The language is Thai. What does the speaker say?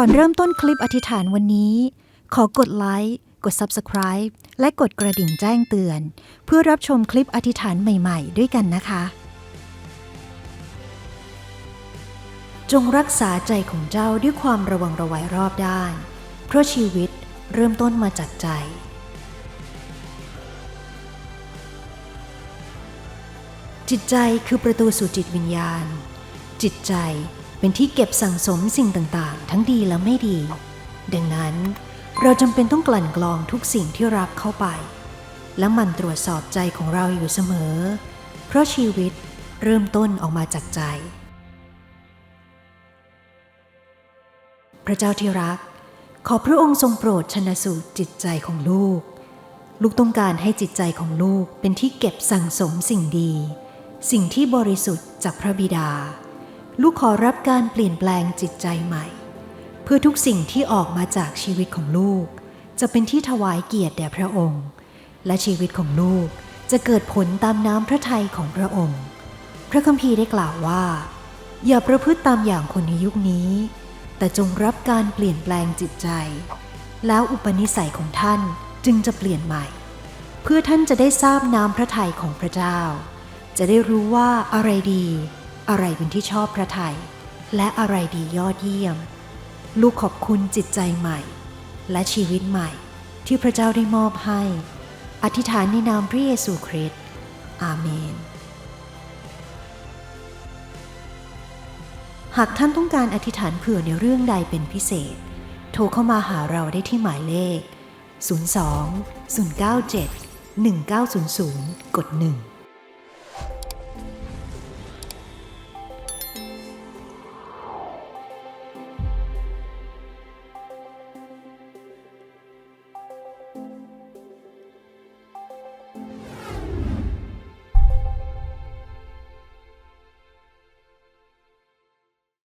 ก่อนเริ่มต้นคลิปอธิษฐานวันนี้ ขอกดไลค์กด Subscribe และกดกระดิ่งแจ้งเตือน เพื่อรับชมคลิปอธิษฐานใหม่ๆ ด้วยกันนะคะ จงรักษาใจของเจ้าด้วยความระวังระไวรอบด้าน เพราะชีวิตเริ่มต้นมาจากใจจิตใจคือประตูสู่จิตวิญญาณ จิตใจ เป็นที่เก็บสั่งสมสิ่งต่างๆ ทั้งดีและไม่ดี ดังนั้นเราจำเป็นต้องกลั่นกรองทุกสิ่งที่รับเข้าไป และมันตรวจสอบใจของเราอยู่เสมอ เพราะชีวิตเริ่มต้นออกมาจากใจ พระเจ้าที่รัก ขอพระองค์ทรงโปรดชนะสูตรจิตใจของลูก ลูกต้องการให้จิตใจของลูกเป็นที่เก็บสั่งสมสิ่งดี สิ่งที่บริสุทธิ์จากพระบิดา ลูกขอรับการเปลี่ยนแปลงจิตใจใหม่ เพื่อทุกสิ่งที่ออกมาจากชีวิตของลูก จะเป็นที่ถวายเกียรติแด่พระองค์ และชีวิตของลูกจะเกิดผลตามน้ำพระทัยของพระองค์ พระคัมภีร์ได้กล่าวว่า อย่าประพฤติตามอย่างคนในยุคนี้ แต่จงรับการเปลี่ยนแปลงจิตใจ แล้วอุปนิสัยของท่านจึงจะเปลี่ยนใหม่ เพื่อท่านจะได้ทราบน้ำพระทัยของพระเจ้า จะได้รู้ว่าอะไรดี อะไรเป็นที่ชอบพระทัยและอะไรดียอดเยี่ยม ลูกขอบคุณจิตใจใหม่ และชีวิตใหม่ที่พระเจ้าได้มอบให้ อธิษฐานในนามพระเยซูคริสต์อาเมน หากท่านต้องการอธิษฐานเผื่อในเรื่องใดเป็นพิเศษ โทรเข้ามาหาเราได้ที่หมายเลข 02 097 1900 กด 1